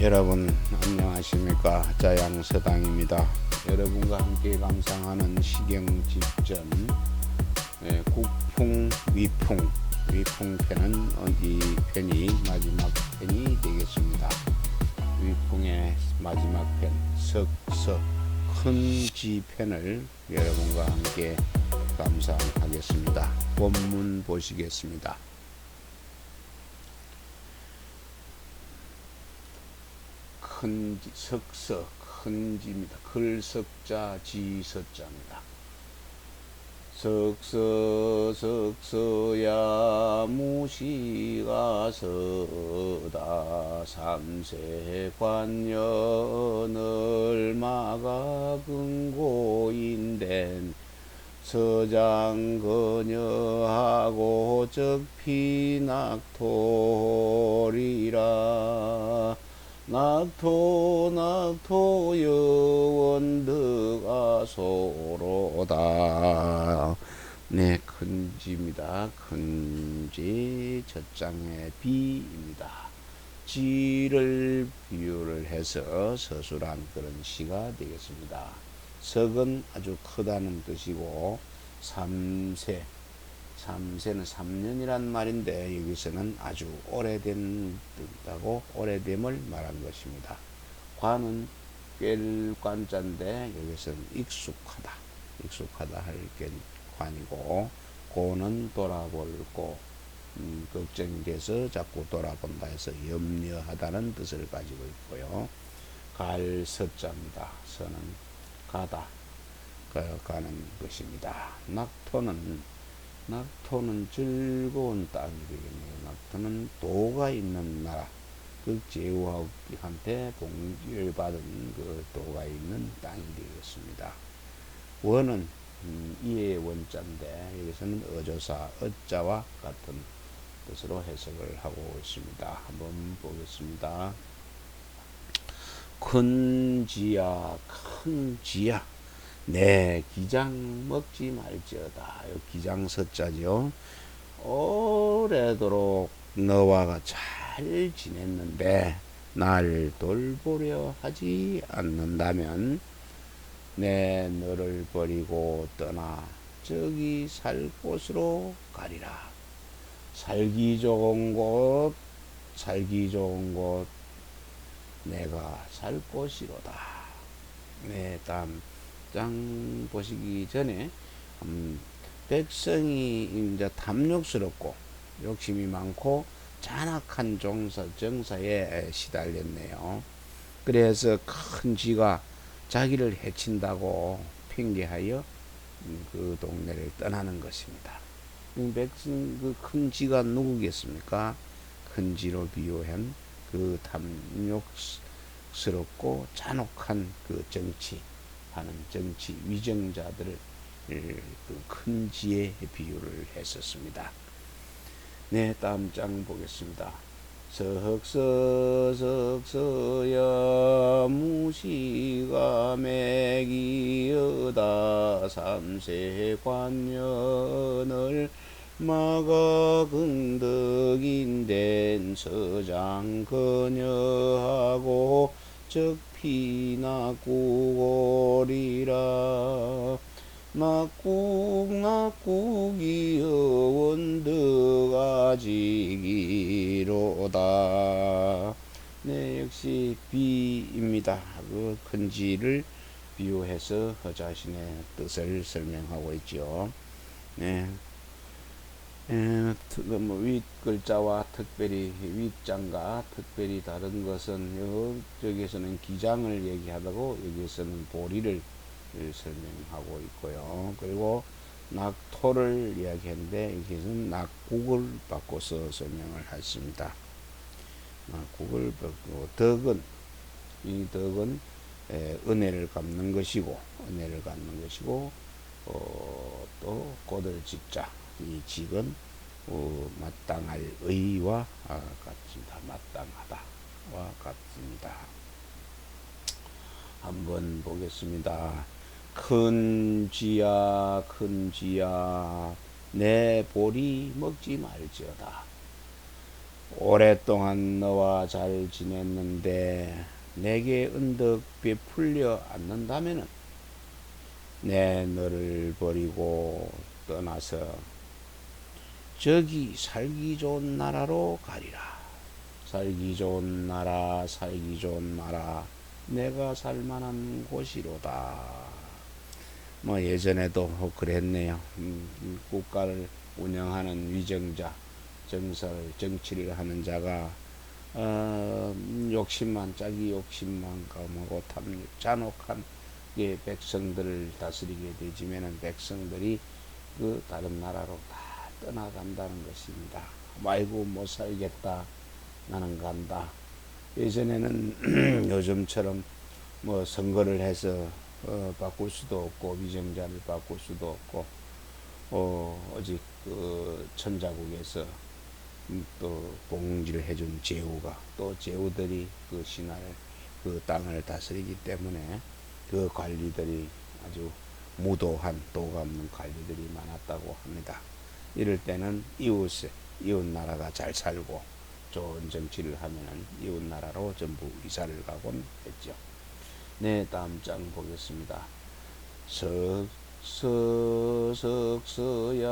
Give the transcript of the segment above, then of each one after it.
여러분 안녕하십니까? 자양서당입니다. 여러분과 함께 감상하는 식영집전 예, 국풍 위풍. 위풍편은 어, 이 편이 마지막 편이 되겠습니다. 위풍의 마지막 편 석서 큰 지편을 여러분과 함께 감상하겠습니다. 본문 보시겠습니다 큰 지, 석서 큰 지입니다. 글석자 지서자입니다. 석서 석서야 무시가 서다 삼세 관연을 막아 근고인된 서장 거녀하고 적피낙토리라 낙토 낙토 여원드가 소로다. 네 큰지입니다. 큰지 젖장의 비입니다. 지를 비유를 해서 서술한 그런 시가 되겠습니다. 석은 아주 크다는 뜻이고 삼세 삼세는 3년이란 말인데 여기서는 아주 오래된 뜻하고 오래됨을 말한 것입니다. 관은 꿰 관자인데 여기서는 익숙하다. 익숙하다 할 관이고 고는 돌아볼 고 음, 걱정이 돼서 자꾸 돌아본다 해서 염려하다는 뜻을 가지고 있고요. 갈 서자입니다. 서는 가다 가는 것입니다. 낙토는 낙토는 즐거운 땅이 되겠네요. 낙토는 도가 있는 나라. 그 제후한테 봉지를 받은 그 도가 있는 땅이 되겠습니다. 원은 음, 이의 원자인데 여기서는 어조사 어자와 같은 뜻으로 해석을 하고 있습니다. 한번 보겠습니다. 큰 지야 큰 지야 네, 기장 먹지 말지어다. 기장 서자지요. 오래도록 너와 잘 지냈는데 날 돌보려 하지 않는다면 내 너를 버리고 떠나 저기 살 곳으로 가리라. 살기 좋은 곳, 살기 좋은 곳, 내가 살 곳이로다. 내 땀. 장 보시기 전에 음, 백성이 이제 탐욕스럽고 욕심이 많고 잔악한 종사, 정사에 시달렸네요. 그래서 큰 쥐가 자기를 해친다고 핑계하여 음, 그 동네를 떠나는 것입니다. 백성 그 큰 쥐가 누구겠습니까? 큰 쥐로 비유한 그 탐욕스럽고 잔혹한 그 정치 하는 정치 위정자들을 그큰 지혜 비유를 했었습니다. 네, 다음 장 보겠습니다. 석서 석서야 무시가 맥이여다 삼세 관연을 마가 긍덕인 된 서장 거녀하고 적피 낙국오리라. 낙국 낙국이 원드가지기로다. 네 역시 비입니다. 그 큰지를 비유해서 그 자신의 뜻을 설명하고 있죠. 네 뭐 윗글자와 특별히 윗장과 특별히 다른 것은 여기에서는 기장을 얘기하다고 여기에서는 보리를 설명하고 있고요. 그리고 낙토를 이야기했는데 여기서는 낙국을 바꿔서 설명을 했습니다. 낙국을 바꾸고 덕은 이 덕은 은혜를 갚는 것이고 은혜를 갖는 것이고 어, 또 꽃을 짓자 이 직은 어, 마땅할 의와 아, 같습니다. 마땅하다와 같습니다. 한번 보겠습니다. 큰 쥐야, 큰 쥐야, 내 보리 먹지 말지어다. 오랫동안 너와 잘 지냈는데 내게 은덕 베풀려 않는다면은 내 너를 버리고 떠나서 저기 살기 좋은 나라로 가리라. 살기 좋은 나라, 살기 좋은 나라, 내가 살만한 곳이로다. 뭐 예전에도 그랬네요. 음, 국가를 운영하는 위정자, 정설, 정치를 하는 자가 어, 욕심만 자기 욕심만 감하고 탐욕, 잔혹한 예, 백성들을 다스리게 되지면은 백성들이 그 다른 나라로 다 떠나간다는 것입니다. 아이고 못 살겠다. 나는 간다. 예전에는 요즘처럼 뭐 선거를 해서 어, 바꿀 수도 없고 위정자를 바꿀 수도 없고 어, 오직 그 천자국에서 음, 또 봉지를 해준 제후가 또 제후들이 그 신하를 그 땅을 다스리기 때문에 그 관리들이 아주 무도한 도가 없는 관리들이 많았다고 합니다. 이럴 때는 이웃에 이웃 나라가 잘 살고 좋은 정치를 하면은 이웃 나라로 전부 이사를 가곤 했죠. 네, 다음 장 보겠습니다. 석 서석서야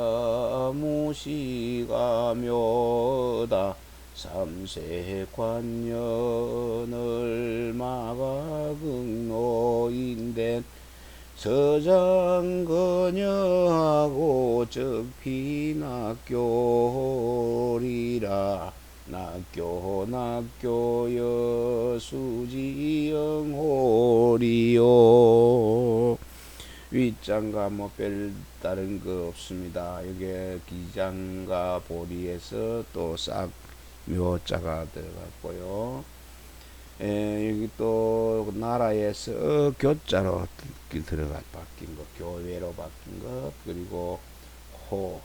무시가 묘다 삼세 관연을 마가 극노인된 서장거녀하고 적피 낙교리라 낙교 낙교여 수지영호리요 윗장과 뭐별 다른 거 없습니다. 여기 기장과 보리에서 또 싹 묘자가 들어갔고요. 에, 여기 또 나라에서 교자로 들어가 바뀐 거, 교회로 바뀐 것, 그리고 호,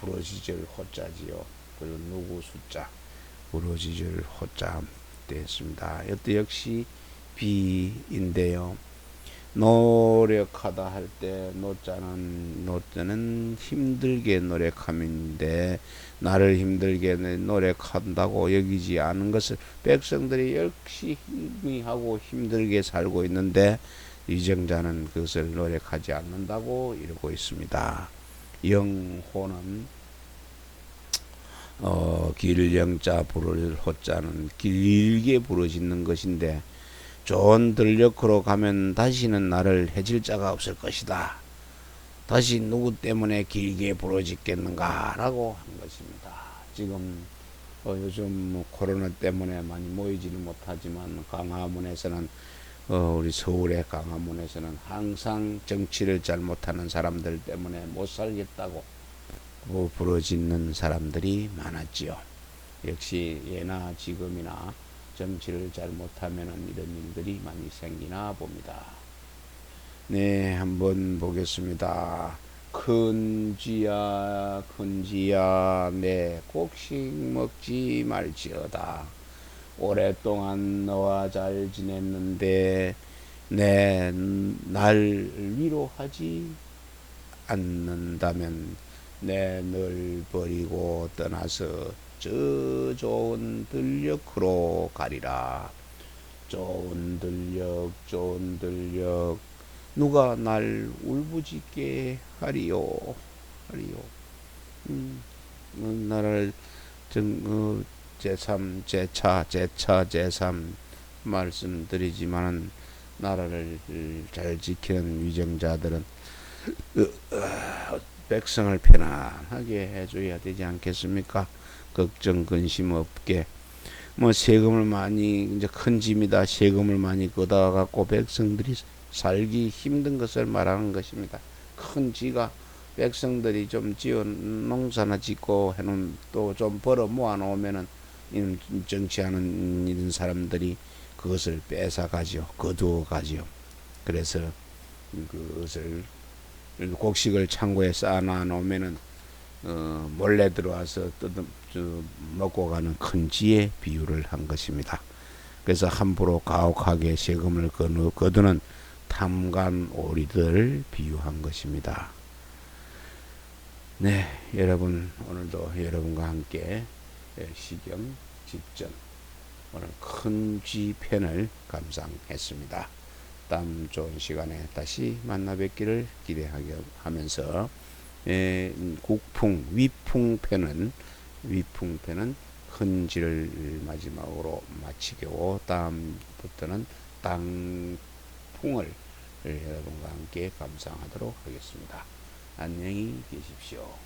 부러지절 호자지요. 그리고 누구 숫자, 부러지절 호자 됐습니다. 이것도 역시 비인데요. 노력하다 할 때 노자는 노자는 힘들게 노력함인데 나를 힘들게 노력한다고 여기지 않은 것을 백성들이 역시 힘이 하고 힘들게 살고 있는데 이정자는 그것을 노력하지 않는다고 이러고 있습니다. 영호는 어, 길영자 부를 호자는 길게 부러지는 것인데 좋은 들녘으로 가면 다시는 나를 해질 자가 없을 것이다. 다시 누구 때문에 길게 부러지겠는가라고 한 것입니다. 지금 어, 요즘 뭐 코로나 때문에 많이 모이지는 못하지만 강화문에서는 어, 우리 서울의 강화문에서는 항상 정치를 잘 못하는 사람들 때문에 못 살겠다고 어, 부러지는 사람들이 많았지요. 역시 예나 지금이나 정치를 잘 못하면 이런 일들이 많이 생기나 봅니다. 네, 한번 보겠습니다. 큰 쥐야, 큰 쥐야, 내 곡식 먹지 말지어다. 오랫동안 너와 잘 지냈는데, 내 날 위로하지 않는다면, 내 널 버리고 떠나서 저 좋은 들녘으로 가리라. 좋은 들녘, 좋은 들녘, 누가 날 울부짖게 하리요, 하리요. 음, 어, 나를 정, 어, 제3, 제4, 제4, 제3 말씀드리지만은 나라를 잘 지키는 위정자들은 백성을 편안하게 해줘야 되지 않겠습니까? 걱정 근심 없게 뭐 세금을 많이 이제 큰 짐이다 세금을 많이 걷어 갖고 백성들이 살기 힘든 것을 말하는 것입니다. 큰 지가 백성들이 좀 지어 농사나 짓고 해놓은 또 좀 벌어 모아 놓으면은 정치하는 이런 사람들이 그것을 뺏어 가지요 거두어 가지요 그래서 그것을 곡식을 창고에 쌓아 놓으면은 어, 몰래 들어와서 뜯어 먹고 가는 큰 지의 비유를 한 것입니다. 그래서 함부로 가혹하게 세금을 거두는 탐관 오리들을 비유한 것입니다. 네, 여러분 오늘도 여러분과 함께 시경 직전 오늘 큰 G편을 감상했습니다. 다음 좋은 시간에 다시 만나 뵙기를 기대하면서 에, 국풍 위풍편은 위풍편은 큰 G를 마지막으로 마치고 다음부터는 땅풍을 여러분과 함께 감상하도록 하겠습니다. 안녕히 계십시오.